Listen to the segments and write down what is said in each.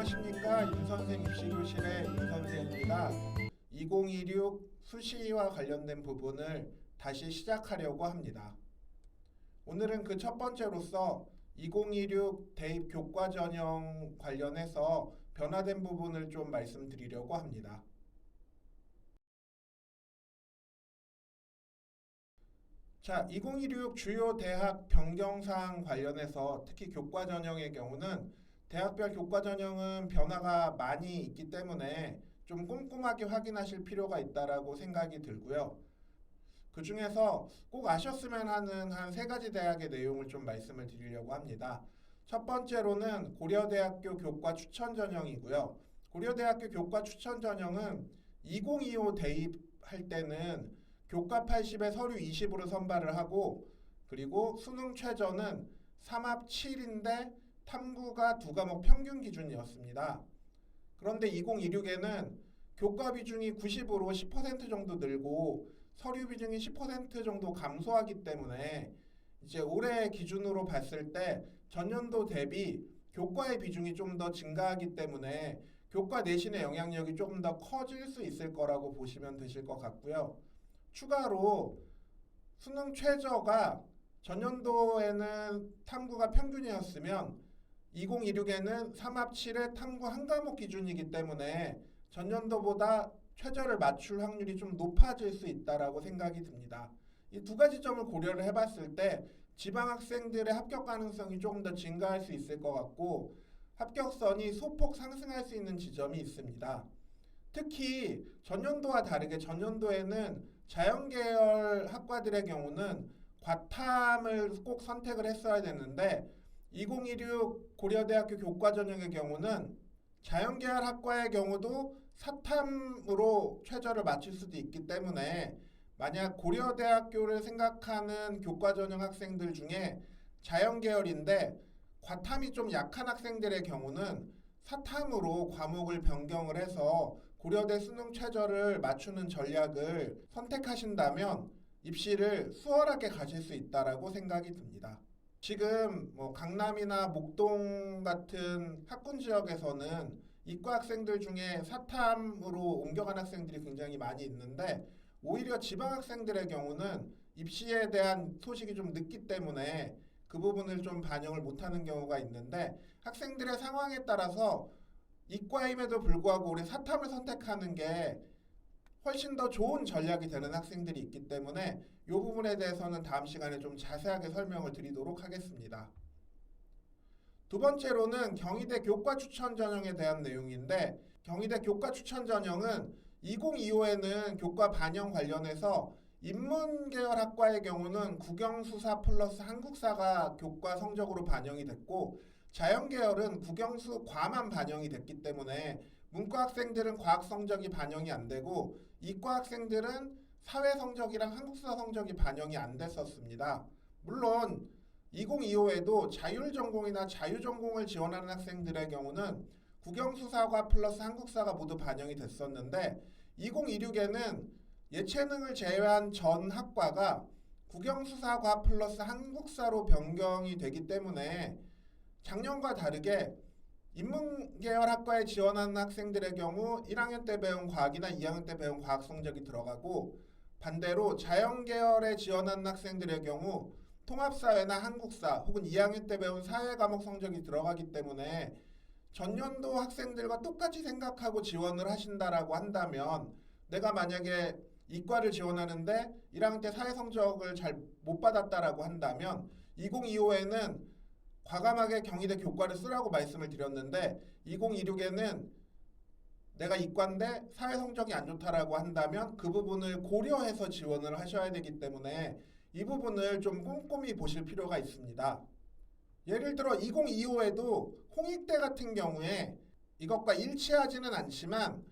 안녕하십니까 윤선생 입시교실의 윤선생입니다. 2026 수시와 관련된 부분을 다시 시작하려고 합니다. 오늘은 그 첫 번째로서 2026 대입 교과 전형 관련해서 변화된 부분을 좀 말씀드리려고 합니다. 자, 2026 주요 대학 변경 사항 관련해서 특히 교과 전형의 경우는 대학별 교과 전형은 변화가 많이 있기 때문에 좀 꼼꼼하게 확인하실 필요가 있다라고 생각이 들고요. 그 중에서 꼭 아셨으면 하는 한 세 가지 대학의 내용을 좀 말씀을 드리려고 합니다. 첫 번째로는 고려대학교 교과 추천 전형이고요. 고려대학교 교과 추천 전형은 2025 대입할 때는 교과 80에 서류 20으로 선발을 하고 그리고 수능 최저는 3합 7인데 탐구가 두 과목 평균 기준이었습니다. 그런데 2026에는 교과 비중이 90으로 10% 정도 늘고 서류 비중이 10% 정도 감소하기 때문에 이제 올해 기준으로 봤을 때 전년도 대비 교과의 비중이 좀 더 증가하기 때문에 교과 내신의 영향력이 조금 더 커질 수 있을 거라고 보시면 되실 것 같고요. 추가로 수능 최저가 전년도에는 탐구가 평균이었으면 2026에는 3합 7의 탐구 한 과목 기준이기 때문에 전년도보다 최저를 맞출 확률이 좀 높아질 수 있다라고 생각이 듭니다. 이 두 가지 점을 고려를 해봤을 때 지방 학생들의 합격 가능성이 조금 더 증가할 수 있을 것 같고 합격선이 소폭 상승할 수 있는 지점이 있습니다. 특히 전년도와 다르게 전년도에는 자연계열 학과들의 경우는 과탐을 꼭 선택을 했어야 되는데 2026 고려대학교 교과 전형의 경우는 자연계열 학과의 경우도 사탐으로 최저를 맞출 수도 있기 때문에 만약 고려대학교를 생각하는 교과 전형 학생들 중에 자연계열인데 과탐이 좀 약한 학생들의 경우는 사탐으로 과목을 변경을 해서 고려대 수능 최저를 맞추는 전략을 선택하신다면 입시를 수월하게 가실 수 있다라고 생각이 듭니다. 지금 뭐 강남이나 목동 같은 학군 지역에서는 이과 학생들 중에 사탐으로 옮겨간 학생들이 굉장히 많이 있는데 오히려 지방 학생들의 경우는 입시에 대한 소식이 좀 늦기 때문에 그 부분을 좀 반영을 못하는 경우가 있는데 학생들의 상황에 따라서 이과임에도 불구하고 우리 사탐을 선택하는 게 훨씬 더 좋은 전략이 되는 학생들이 있기 때문에 이 부분에 대해서는 다음 시간에 좀 자세하게 설명을 드리도록 하겠습니다. 두 번째로는 경희대 교과 추천 전형에 대한 내용인데 경희대 교과 추천 전형은 2025에는 교과 반영 관련해서 인문계열 학과의 경우는 국영수사 플러스 한국사가 교과 성적으로 반영이 됐고 자연계열은 국영수 과만 반영이 됐기 때문에 문과 학생들은 과학 성적이 반영이 안 되고 이과 학생들은 사회 성적이랑 한국사 성적이 반영이 안 됐었습니다. 물론 2025에도 자율 전공이나 자유 전공을 지원하는 학생들의 경우는 국영수사과 플러스 한국사가 모두 반영이 됐었는데 2026에는 예체능을 제외한 전 학과가 국영수사과 플러스 한국사로 변경이 되기 때문에 작년과 다르게 인문계열 학과에 지원하는 학생들의 경우 1학년 때 배운 과학이나 2학년 때 배운 과학 성적이 들어가고 반대로 자연계열에 지원하는 학생들의 경우 통합사회나 한국사 혹은 2학년 때 배운 사회 과목 성적이 들어가기 때문에 전년도 학생들과 똑같이 생각하고 지원을 하신다라고 한다면 내가 만약에 이과를 지원하는데 1학년 때 사회 성적을 잘 못 받았다라고 한다면 2025에는 과감하게 경희대 교과를 쓰라고 말씀을 드렸는데 2026에는 내가 이과인데 사회 성적이 안 좋다라고 한다면 그 부분을 고려해서 지원을 하셔야 되기 때문에 이 부분을 좀 꼼꼼히 보실 필요가 있습니다. 예를 들어 2025에도 홍익대 같은 경우에 이것과 일치하지는 않지만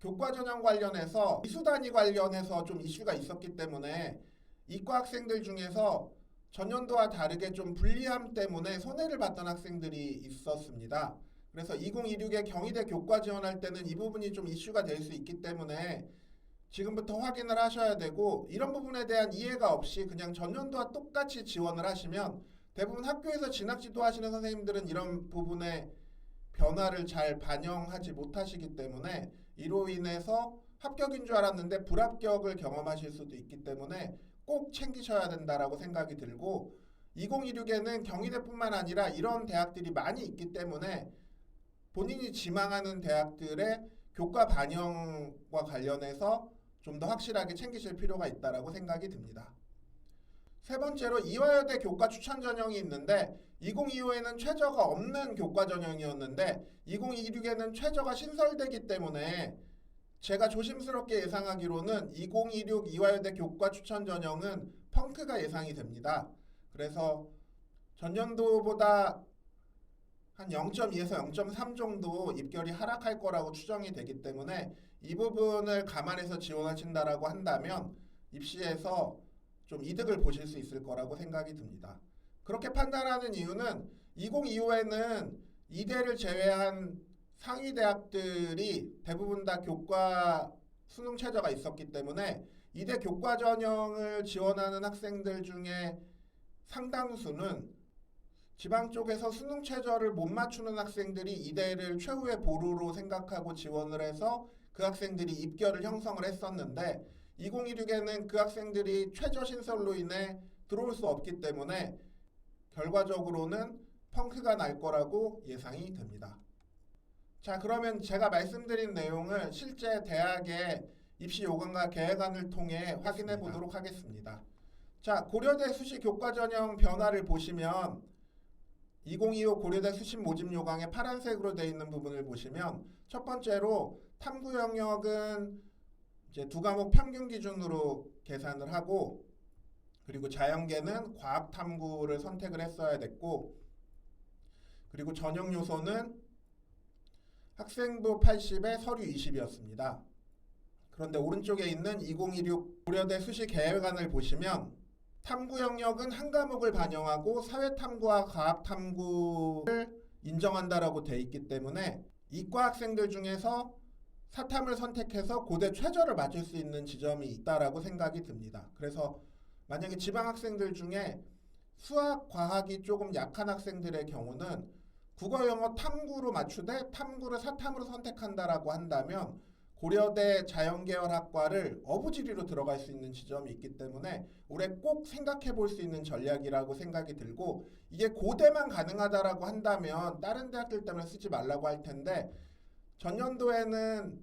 교과 전형 관련해서 이수 단위 관련해서 좀 이슈가 있었기 때문에 이과 학생들 중에서 전년도와 다르게 좀 불리함 때문에 손해를 봤던 학생들이 있었습니다. 그래서 2026에 경희대 교과 지원할 때는 이 부분이 좀 이슈가 될 수 있기 때문에 지금부터 확인을 하셔야 되고 이런 부분에 대한 이해가 없이 그냥 전년도와 똑같이 지원을 하시면 대부분 학교에서 진학 지도하시는 선생님들은 이런 부분에 변화를 잘 반영하지 못하시기 때문에 이로 인해서 합격인 줄 알았는데 불합격을 경험하실 수도 있기 때문에 꼭 챙기셔야 된다라고 생각이 들고 2026에는 경희대뿐만 아니라 이런 대학들이 많이 있기 때문에 본인이 지망하는 대학들의 교과 반영과 관련해서 좀 더 확실하게 챙기실 필요가 있다라고 생각이 듭니다. 세 번째로 이화여대 교과 추천 전형이 있는데 2025에는 최저가 없는 교과 전형이었는데 2026에는 최저가 신설되기 때문에 제가 조심스럽게 예상하기로는 2026 이화여대 교과 추천 전형은 펑크가 예상이 됩니다. 그래서 전년도보다 한 0.2에서 0.3 정도 입결이 하락할 거라고 추정이 되기 때문에 이 부분을 감안해서 지원하신다라고 한다면 입시에서 좀 이득을 보실 수 있을 거라고 생각이 듭니다. 그렇게 판단하는 이유는 2025에는 이대를 제외한 상위 대학들이 대부분 다 교과 수능 최저가 있었기 때문에 이대 교과 전형을 지원하는 학생들 중에 상당수는 지방 쪽에서 수능 최저를 못 맞추는 학생들이 이대를 최후의 보루로 생각하고 지원을 해서 그 학생들이 입결을 형성을 했었는데 2026에는 그 학생들이 최저 신설로 인해 들어올 수 없기 때문에 결과적으로는 펑크가 날 거라고 예상이 됩니다. 자, 그러면 제가 말씀드린 내용을 실제 대학의 입시 요강과 계획안을 통해 확인해. 보도록 하겠습니다. 자, 고려대 수시 교과 전형 변화를 보시면 2025 고려대 수시 모집 요강의 파란색으로 되어 있는 부분을 보시면 첫 번째로 탐구 영역은 이제 두 과목 평균 기준으로 계산을 하고 그리고 자연계는 과학 탐구를 선택을 했어야 됐고 그리고 전형 요소는 학생부 80에 서류 20이었습니다. 그런데 오른쪽에 있는 2026 고려대 수시 계획안을 보시면 탐구 영역은 한 과목을 반영하고 사회 탐구와 과학 탐구를 인정한다라고 돼 있기 때문에 이과 학생들 중에서 사탐을 선택해서 고대 최저를 맞출 수 있는 지점이 있다라고 생각이 듭니다. 그래서 만약에 지방 학생들 중에 수학, 과학이 조금 약한 학생들의 경우는 국어, 영어 탐구로 맞추되 탐구를 사탐으로 선택한다라고 한다면 고려대 자연계열학과를 어부지리로 들어갈 수 있는 지점이 있기 때문에 올해 꼭 생각해 볼 수 있는 전략이라고 생각이 들고 이게 고대만 가능하다라고 한다면 다른 대학들 때문에 쓰지 말라고 할 텐데 전년도에는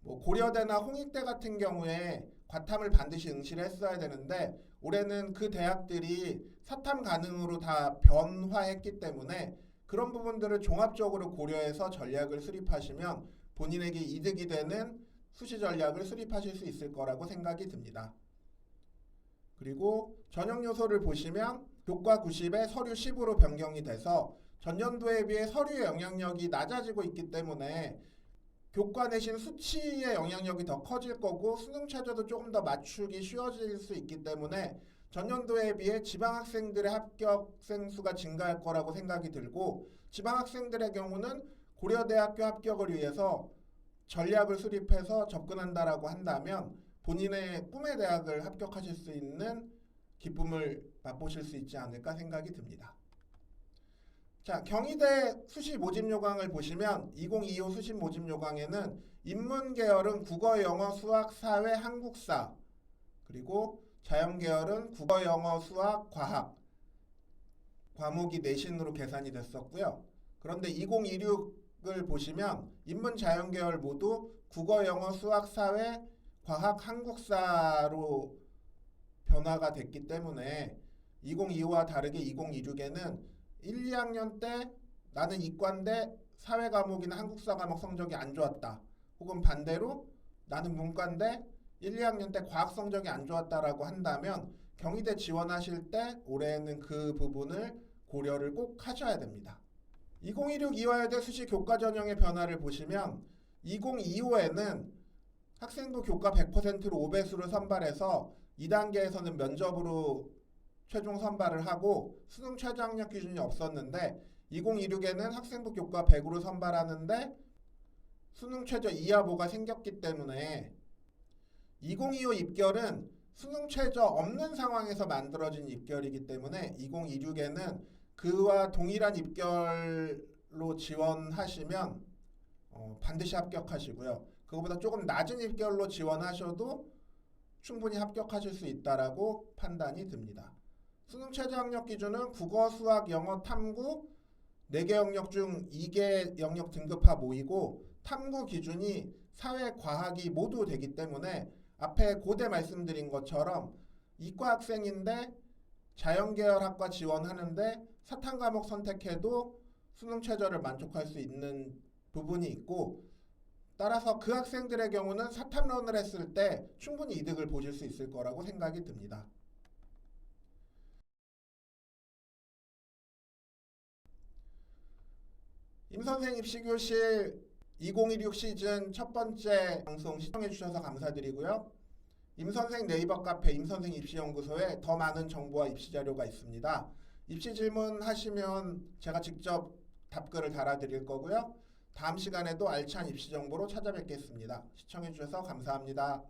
뭐 고려대나 홍익대 같은 경우에 과탐을 반드시 응시를 했어야 되는데 올해는 그 대학들이 사탐 가능으로 다 변화했기 때문에 그런 부분들을 종합적으로 고려해서 전략을 수립하시면 본인에게 이득이 되는 수시 전략을 수립하실 수 있을 거라고 생각이 듭니다. 그리고 전형 요소를 보시면 교과 90에 서류 10으로 변경이 돼서 전년도에 비해 서류의 영향력이 낮아지고 있기 때문에 교과 내신 수치의 영향력이 더 커질 거고 수능 최저도 조금 더 맞추기 쉬워질 수 있기 때문에 전년도에 비해 지방 학생들의 합격생 수가 증가할 거라고 생각이 들고 지방 학생들의 경우는 고려대학교 합격을 위해서 전략을 수립해서 접근한다라고 한다면 본인의 꿈의 대학을 합격하실 수 있는 기쁨을 맛보실 수 있지 않을까 생각이 듭니다. 자, 경희대 수시 모집 요강을 보시면 2025 수시 모집 요강에는 인문 계열은 국어, 영어, 수학, 사회, 한국사 그리고 자연 계열은 국어, 영어, 수학, 과학 과목이 내신으로 계산이 됐었고요. 그런데 2026을 보시면 인문 자연 계열 모두 국어, 영어, 수학, 사회, 과학, 한국사로 변화가 됐기 때문에 2025와 다르게 2026에는 1, 2학년 때 나는 이과인데 사회 과목이나 한국사 과목 성적이 안 좋았다. 혹은 반대로 나는 문과인데 1, 2학년 때 과학 성적이 안 좋았다라고 한다면 경희대 지원하실 때 올해는 그 부분을 고려를 꼭 하셔야 됩니다. 2016 이화여대 수시 교과 전형의 변화를 보시면 2025에는 학생부 교과 100%로 5배수를 선발해서 2단계에서는 면접으로 최종 선발을 하고 수능 최저 학력 기준이 없었는데 2026에는 학생부 교과 100으로 선발하는데 수능 최저 이하보가 생겼기 때문에 2025 입결은 수능 최저 없는 상황에서 만들어진 입결이기 때문에 2026에는 그와 동일한 입결로 지원하시면 어, 반드시 합격하시고요. 그거보다 조금 낮은 입결로 지원하셔도 충분히 합격하실 수 있다라고 판단이 듭니다. 수능 최저 학력 기준은 국어, 수학, 영어, 탐구 4개 영역 중 2개 영역 등급화 모이고 탐구 기준이 사회 과학이 모두 되기 때문에 앞에 고대 말씀드린 것처럼 이과 학생인데 자연계열 학과 지원하는데 사탐 과목 선택해도 수능 최저를 만족할 수 있는 부분이 있고 따라서 그 학생들의 경우는 사탐론을 했을 때 충분히 이득을 보실 수 있을 거라고 생각이 듭니다. 임선생 입시교실 2016 시즌 첫 번째 방송 시청해 주셔서 감사드리고요. 임선생 네이버 카페 임선생 입시연구소에 더 많은 정보와 입시 자료가 있습니다. 입시 질문 하시면 제가 직접 답글을 달아드릴 거고요. 다음 시간에도 알찬 입시 정보로 찾아뵙겠습니다. 시청해 주셔서 감사합니다.